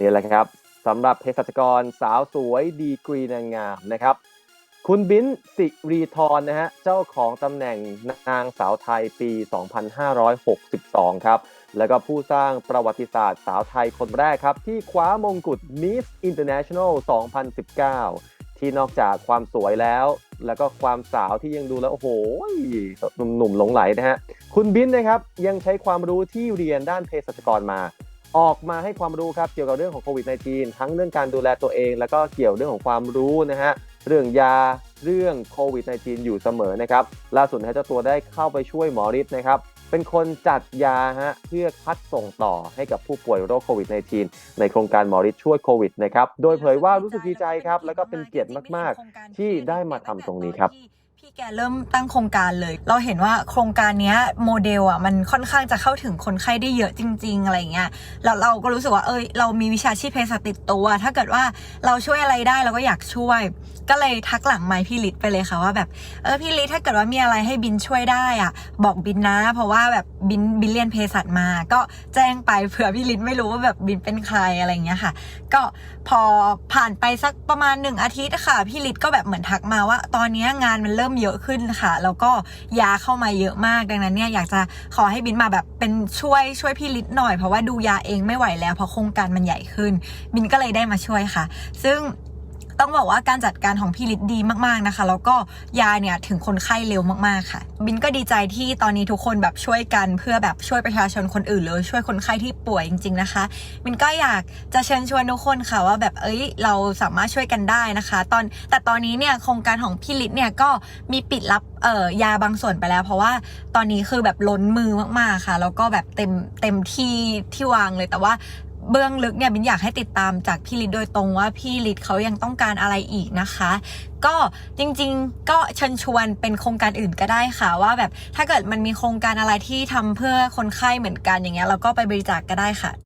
นี่แหละครับสำหรับเภสัชกรสาวสวยดีกรีนางงามนะครับ คุณบิ้นสิรีทรนะฮะเจ้าของตำแหน่งนางสาวไทยปี 2562 ครับ แล้วก็ผู้สร้างประวัติศาสตร์สาวไทยคนแรกครับ ที่คว้ามงกุฎ Miss International 2019 ที่นอกจากความสวยแล้ว แล้วก็ความสาวที่ยังดูแล้ว โอ้โหหนุ่มๆหลงไหลนะฮะคุณบิ้นนะครับยังใช้ความรู้ที่เรียนด้านเภสัชกรมา ออกมาให้ความรู้ครับเกี่ยวกับเรื่องของโควิด -19 ทั้งเรื่องการดูแลตัวเอง แล้วก็เกี่ยวเรื่องของความรู้นะฮะเรื่องยาเรื่องโควิด -19 อยู่เสมอนะครับล่าสุดนะเจ้าตัวได้เข้าไปช่วยหมอฤทธิ์นะครับเป็นคนจัดยาฮะเพื่อคัดส่งต่อให้กับผู้ป่วยโรคโควิด -19 ในโครงการหมอฤทธิ์ช่วยโควิดนะครับโดยเผยว่ารู้สึกดีใจครับแล้วก็เป็นเกียรติมาก ๆ ที่ได้มาทำตรงนี้ครับ พี่แกเริ่มตั้งโครงการเลย เราเห็นว่าโครงการนี้โมเดลอะมันค่อนข้างจะเข้าถึงคนไข้ได้เยอะจริง ๆ อะไรเงี้ยแล้วเราก็รู้สึกว่าเอ้ยเรามีวิชาชีพเภสัชติดตัว ถ้าเกิดว่าเราช่วยอะไรได้เราก็อยากช่วย ก็เลยทักหลังไมค์พี่ลิศไปเลยค่ะว่าแบบเออพี่ลิศถ้าเกิดว่ามีอะไรให้บินช่วยได้อะ บอกบินนะ เพราะว่าแบบบินบินเรียนเภสัชมา ก็แจ้งไปเผื่อพี่ลิศไม่รู้ว่าแบบบินเป็นใครอะไรเงี้ยค่ะ ก็พอผ่านไปสักประมาณหนึ่งอาทิตย์ค่ะพี่ลิศก็แบบเหมือนทักมาว่า ตอนนี้งานมันเริ่มเยอะขึ้นค่ะ แล้วก็ยาเข้ามาเยอะมากดังนั้นเนี่ยอยากจะขอให้บินมาแบบเป็นช่วยช่วยพี่ลิศหน่อยเพราะว่าดูยาเองไม่ไหวแล้วเพราะโครงการมันใหญ่ขึ้น บินก็เลยได้มาช่วยค่ะ ซึ่ง ต้องบอกว่าการจัดการของพี่ลิศดีมากๆนะคะ แล้วก็ยาเนี่ยถึงคนไข้เร็วมากๆค่ะ บินก็ดีใจที่ตอนนี้ทุกคนแบบช่วยกันเพื่อแบบช่วยประชาชนคนอื่นหรือช่วยคนไข้ที่ป่วยจริง ๆนะคะ บินก็อยากจะเชิญชวนทุกคนค่ะว่าแบบเอ้ยเราสามารถช่วยกันได้นะคะ ตอนแต่ตอนนี้เนี่ยโครงการของพี่ลิศเนี่ยก็มีปิดรับเอ่อยาบางส่วนไปแล้ว เพราะว่าตอนนี้คือแบบล้นมือมากๆค่ะ แล้วก็แบบเต็มเต็มที่ที่วางเลยแต่ว่า เบื้องลึกเนี่ยบินอยากให้ติดตามจากพี่ลิศโดยตรงว่าพี่ลิศเขายังต้องการอะไรอีกนะคะ ก็จริงๆก็เชิญชวนเป็นโครงการอื่นก็ได้ค่ะว่าแบบถ้าเกิดมันมีโครงการอะไรที่ทำเพื่อคนไข้เหมือนกันอย่างเงี้ยเราก็ไปบริจาคกก็ได้ค่ะ